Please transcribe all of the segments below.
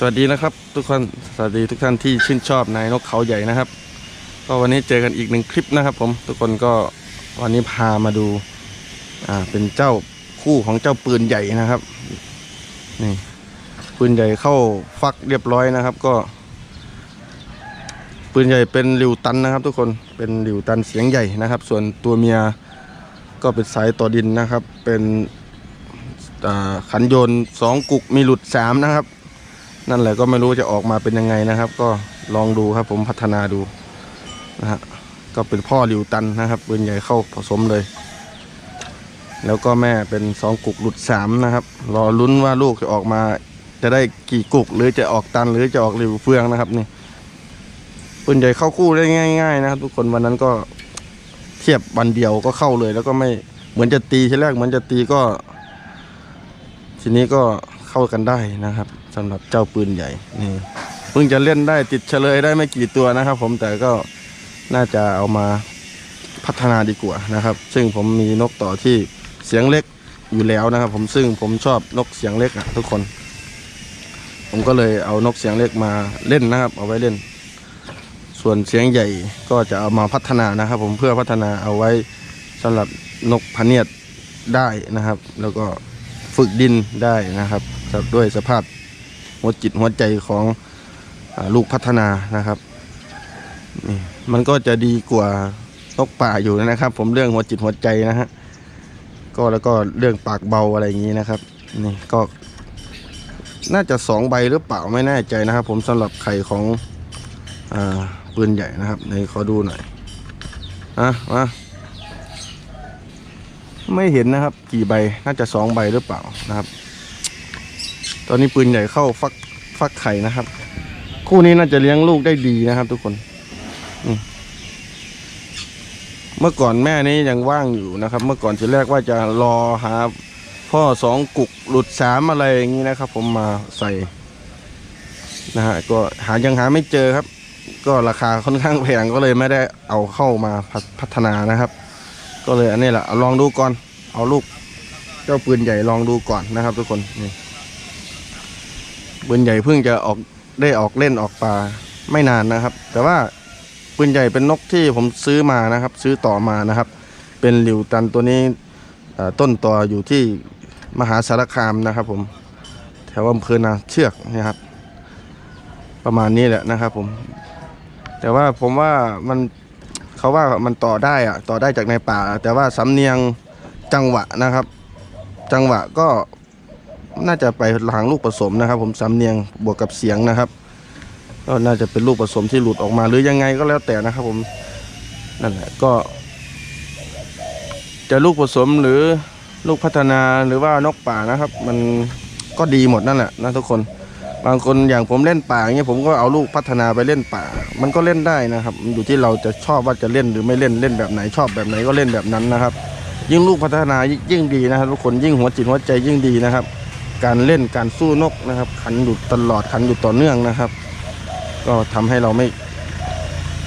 สวัสดีนะครับ ทุกคนสวัสดีทุกท่านที่ชื่นชอบนายนกเขาใหญ่นะครับ ก็วันนี้เจอกันอีกหนึ่งคลิปนะครับ ผมทุกคนก็วันนี้พามาดูอ่าเป็นเจ้าคู่ของเจ้าปืนใหญ่นะครับนี่ปืนใหญ่เข้าฟักเรียบร้อยนะครับ ก็ ปืนใหญ่เป็นริวตันนะครับ ทุกคนเป็นริวตันเสียงใหญ่นะครับ ส่วนตัวเมียก็เป็นสายต่อดินนะครับ เป็นอ่าขันโยนสองกุกมีหลุดสามนะครับ นั่นแหละก็ไม่รู้จะออกมาเป็นยังไงนะครับ ก็ลองดูครับผมพัฒนาดูนะฮะก็เป็นพ่อริวตันนะครับปืนใหญ่เข้าผสมเลย แล้วก็แม่เป็นสองกุกหลุดสามนะครับ รอลุ้นว่าลูกจะออกมาจะได้กี่กุกหรือจะออกตันหรือจะออกริวเฟืองนะครับนี่ปืนใหญ่เข้าคู่ได้ง่าย ๆ นะครับ ทุกคนวันนั้นก็เทียบวันเดียวก็เข้าเลย แล้วก็ไม่เหมือนจะตีทีแรกเหมือนจะตีก็ ทีนี้ก็เข้ากันได้นะครับ สำหรับเจ้าปืนใหญ่นี่เพิ่งจะเล่นได้ติดเฉลยได้ไม่กี่ตัวนะครับ ผมแต่ก็น่าจะเอามาพัฒนาดีกว่านะครับ ซึ่งผมมีนกต่อที่เสียงเล็กอยู่แล้วนะครับ ผมซึ่งผมชอบนกเสียงเล็กอะทุกคน ผมก็เลยเอานกเสียงเล็กมาเล่นนะครับ เอาไว้เล่น ส่วนเสียงใหญ่ก็จะเอามาพัฒนานะครับ ผมเพื่อพัฒนาเอาไว้สำหรับนกพเนียดได้นะครับ แล้วก็ฝึกดินได้นะครับด้วยสภาพ หัวจิตหัวใจของอลูกพัฒนานะครับนี่มันก็จะดีกว่านกป่าอยู่นะครับ ผมเรื่องหัวจิตหัวใจนะฮะก็แล้วก็เรื่องปากเบาอะไรอย่างนี้นะครับนี่ก็น่าจะสองใบหรือเปล่าไม่แน่ใจนะครับ ผมสำหรับไข่ของอปืนใหญ่นะครับในขอดูหน่อยอะมาไม่เห็นนะครับ กี่ใบน่าจะสองใบหรือเปล่านะครับ ตอนนี้ปืนใหญ่เข้าฟักฟักไข่นะครับ คู่นี้น่าจะเลี้ยงลูกได้ดีนะครับทุกคน เมื่อก่อนแม่นี้ยังว่างอยู่นะครับ เมื่อก่อนทีแรกว่าจะรอหาพ่อสองกุกหลุดสามอะไรอย่างนี้นะครับ ผมมาใส่นะฮะก็หายังหาไม่เจอครับ ก็ราคาค่อนข้างแพงก็เลยไม่ได้เอาเข้ามาพัฒพัฒนานะครับ ก็เลยอันนี้แหละเอาลองดูก่อน เอาลูกเจ้าปืนใหญ่ลองดูก่อนนะครับ ทุกคนนี่ ปืนใหญ่เพิ่งจะออกได้ออกเล่นออกปลาไม่นานนะครับ แต่ว่าปืนใหญ่เป็นนกที่ผมซื้อมานะครับ ซื้อต่อมานะครับ เป็นหลิวตันตัวนี้ต้นต่ออยู่ที่มหาสารคามนะครับ ผมแถวอำเภอนาเชือกนะครับ ประมาณนี้แหละนะครับ ผม แต่ว่าผมว่ามันเขาว่ามันต่อได้อะต่อได้จากในป่า แต่ว่าสำเนียงจังหวะนะครับ จังหวะก็ น่าจะไปหลังลูกผสมนะครับ ผมสำเนียงบวกกับเสียงนะครับ ก็น่าจะเป็นลูกผสมที่หลุดออกมาหรือยังไงก็แล้วแต่นะครับ ผมนั่นแหละก็ จะลูกผสมหรือลูกพัฒนาหรือว่านกป่านะครับ มันก็ดีหมดนั่นแหละนะทุกคน บางคนอย่างผมเล่นป่าเงี้ยผมก็เอาลูกพัฒนาไปเล่นป่า มันก็เล่นได้นะครับ อยู่ที่เราจะชอบว่าจะเล่นหรือไม่เล่นเล่นแบบไหนชอบแบบไหนก็เล่นแบบนั้นนะครับ ยิ่งลูกพัฒนายิ่งดีนะครับทุกคนยิ่งหัวจิตหัวใจยิ่งดีนะครับ การเล่นการสู้นกนะครับ ขันอยู่ตลอดขันอยู่ต่อเนื่องนะครับ ก็ทำให้เราไม่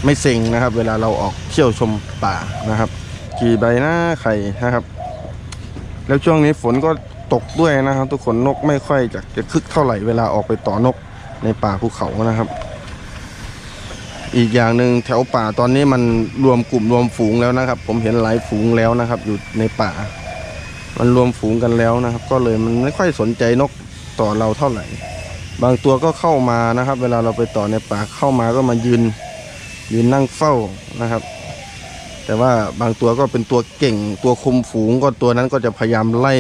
ไม่เซ็งนะครับ เวลาเราออกเที่ยวชมป่านะครับ กี่ใบหน้าไข่นะครับ แล้วช่วงนี้ฝนก็ตกด้วยนะครับ ทุกคนนกไม่ค่อยจะจะคึกเท่าไหร่เวลาออกไปต่อนกในป่าภูเขานะครับ อีกอย่างหนึ่งแถวป่าตอนนี้มันรวมกลุ่มรวมฝูงแล้วนะครับ ผมเห็นหลายฝูงแล้วนะครับ อยู่ในป่า มันรวมฝูงกันแล้วนะครับ ก็เลยมันไม่ค่อยสนใจนกต่อเราเท่าไหร่ บางตัวก็เข้ามานะครับ เวลาเราไปต่อในป่าเข้ามาก็มายืนยืนนั่งเฝ้านะครับ แต่ว่าบางตัวก็เป็นตัวเก่ง ตัวคุมฝูง ก็ตัวนั้นก็จะพยายามไล่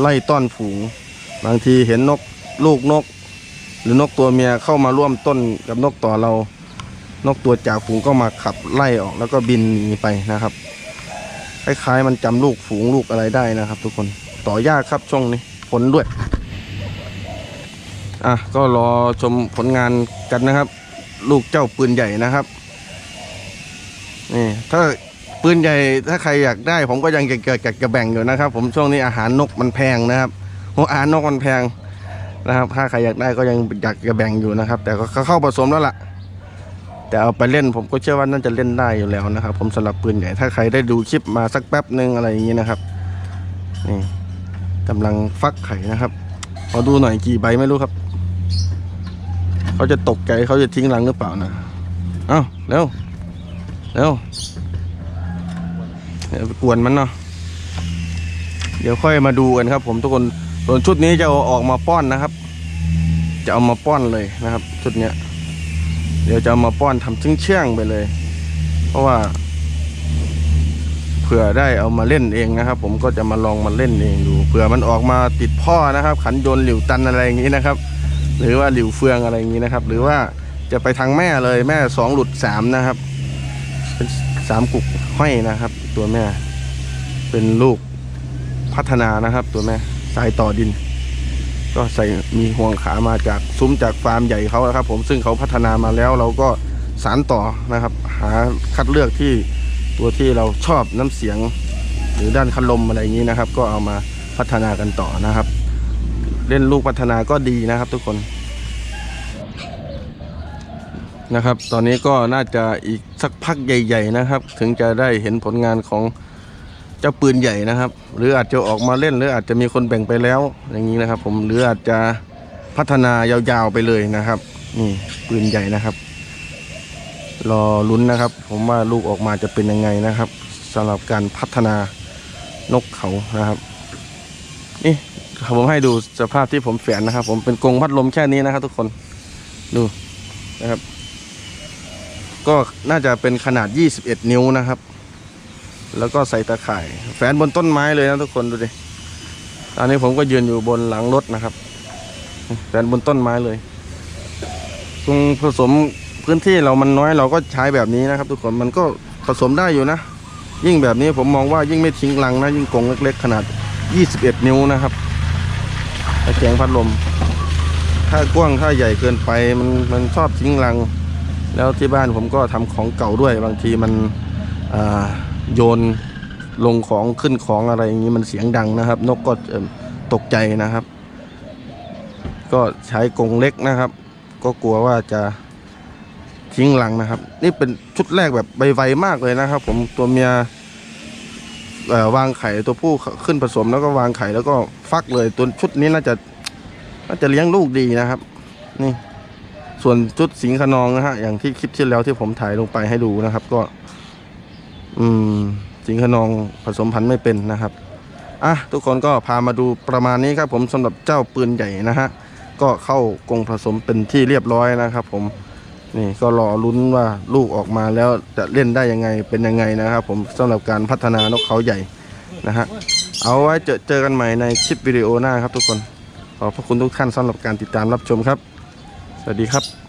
ไล่ต้อนฝูง บางทีเห็นนกลูกนก หรือนกตัวเมียเข้ามาร่วมต้นกับนกต่อเรา นกตัวจากฝูงก็มาขับไล่ออกแล้วก็บินหนีไปนะครับ คล้ายๆ มันจำลูกฝูงลูกอะไรได้นะครับ ทุกคนต่อยากครับช่วงนี้ฝนด้วย อะก็รอชมผลงานกันนะครับ ลูกเจ้าปืนใหญ่นะครับนี่ถ้าปืนใหญ่ถ้าใครอยากได้ ผมก็ยังจะจะจะแบ่งอยู่นะครับ ผมช่วงนี้อาหารนกมันแพงนะครับหัวอาหารนกมันแพงนะครับ ถ้าใครอยากได้ก็ยังอยากจะแบ่งอยู่นะครับ แต่ก็เข้าผสมแล้วล่ะ แต่เอาไปเล่นผมก็เชื่อว่าน่าจะเล่นได้อยู่แล้วนะครับ ผมสำหรับปืนใหญ่ถ้าใครได้ดูคลิปมาสักแป๊บหนึ่งอะไรอย่างนี้นะครับนี่กำลังฟักไข่นะครับขอดูหน่อยกี่ใบไม่รู้ครับ เขาจะตกใจเขาจะทิ้งรังหรือเปล่านะเอ้าเร็วเร็วเดี๋ยวไปกวนมันเนาะเดี๋ยวค่อยมาดูกันครับ ผมทุกคนส่วนชุดนี้จะเอาออกมาป้อนนะครับ จะเอามาป้อนเลยนะครับ ชุดเนี้ย เดี๋ยวจะามาป้อนทำเชื่องๆไปเลย เพราะว่าเผื่อได้เอามาเล่นเองนะครับ ผมก็จะมาลองมาเล่นเองดูเผื่อมันออกมาติดพ่อนะครับ ขันยนหลิวตันอะไรอย่างนี้นะครับ หรือว่าหลิวเฟืองอะไรอย่างนี้นะครับ หรือว่าจะไปทางแม่เลยแม่สองหลุดสามนะครับเป็นสามกุกห้อยนะครับ ตัวแม่ เป็นลูกพัฒนานะครับ ตัวแม่สายต่อดิน ก็ใส่มีห่วงขามาจากซุ้มจากฟาร์มใหญ่เขานะครับ ผมซึ่งเขาพัฒนามาแล้วเราก็สารต่อนะครับ หาคัดเลือกที่ตัวที่เราชอบน้ำเสียง หรือด้านคันลมอะไรอย่างนี้นะครับ ก็เอามาพัฒนากันต่อนะครับ เล่นลูกพัฒนาก็ดีนะครับ ทุกคนนะครับ ตอนนี้ก็น่าจะอีกสักพักใหญ่ ๆ นะครับ ถึงจะได้เห็นผลงานของ จ้าปืนใหญ่นะครับ หรืออาจจะออกมาเล่นหรืออาจจะมีคนแบ่งไปแล้วอย่างนี้นะครับ ผมหรืออาจจะพัฒนายาวๆไปเลยนะครับ นี่ปืนใหญ่นะครับ รอลุ้นนะครับ ผมว่าลูกออกมาจะเป็นยังไงนะครับสำหรับการพัฒนานกเขานะครับ นี่ผมให้ดูสภาพที่ผมแฝนนะครับ ผมเป็นกรงพัดลมแค่นี้นะครับ ทุกคนดูนะครับ ก็น่าจะเป็นขนาด 21 นิ้วนะครับ แล้วก็ใส่ตะข่าย แฝนบนต้นไม้เลยนะทุกคนดูดิตอนนี้ผมก็ยืนอยู่บนหลังรถนะครับ แฝนบนต้นไม้เลยตรงผสมพื้นที่เรามันน้อยเราก็ใช้แบบนี้นะครับ ทุกคนมันก็ผสมได้อยู่นะ ยิ่งแบบนี้ผมมองว่ายิ่งไม่ทิ้งรังนะ ยิ่งกรงเล็กๆ ขนาด 21 นิ้วนะครับตะแกรงพัดลม ถ้ากว้างถ้าใหญ่เกินไปมันมันชอบทิ้งรัง แล้วที่บ้านผมก็ทำของเก่าด้วยบางทีมันอ่า โยนลงของขึ้นของอะไรอย่างนี้มันเสียงดังนะครับ นกก็ตกใจนะครับ ก็ใช้กรงเล็กนะครับ ก็กลัวว่าจะทิ้งรังนะครับ นี่เป็นชุดแรกแบบใบไวมากเลยนะครับ ผมตัวเมียวางไข่ตัวผู้ขึ้นผสมแล้วก็วางไข่แล้วก็ฟักเลยตัวชุดนี้น่าจะน่าจะเลี้ยงลูกดีนะครับ นี่ ส่วนชุดสิงขนองนะฮะอย่างที่คลิปที่แล้วที่ผมถ่ายลงไปให้ดูนะครับ ก็ อืมสิงขนองผสมพันธุ์ไม่เป็นนะครับอะทุกคนก็พามาดูประมาณนี้ครับผมสำหรับเจ้าปืนใหญ่นะฮะก็เข้ากรงผสมเป็นที่เรียบร้อยนะครับ ผมนี่ก็รอลุ้นว่าลูกออกมาแล้วจะเล่นได้ยังไงเป็นยังไงนะครับ ผมสำหรับการพัฒนานกเขาใหญ่นะฮะเอาไว้เจอเจอกันใหม่ในคลิปวิดีโอหน้าครับทุกคนขอบพระคุณทุกท่านสำหรับการติดตามรับชมครับ สวัสดีครับ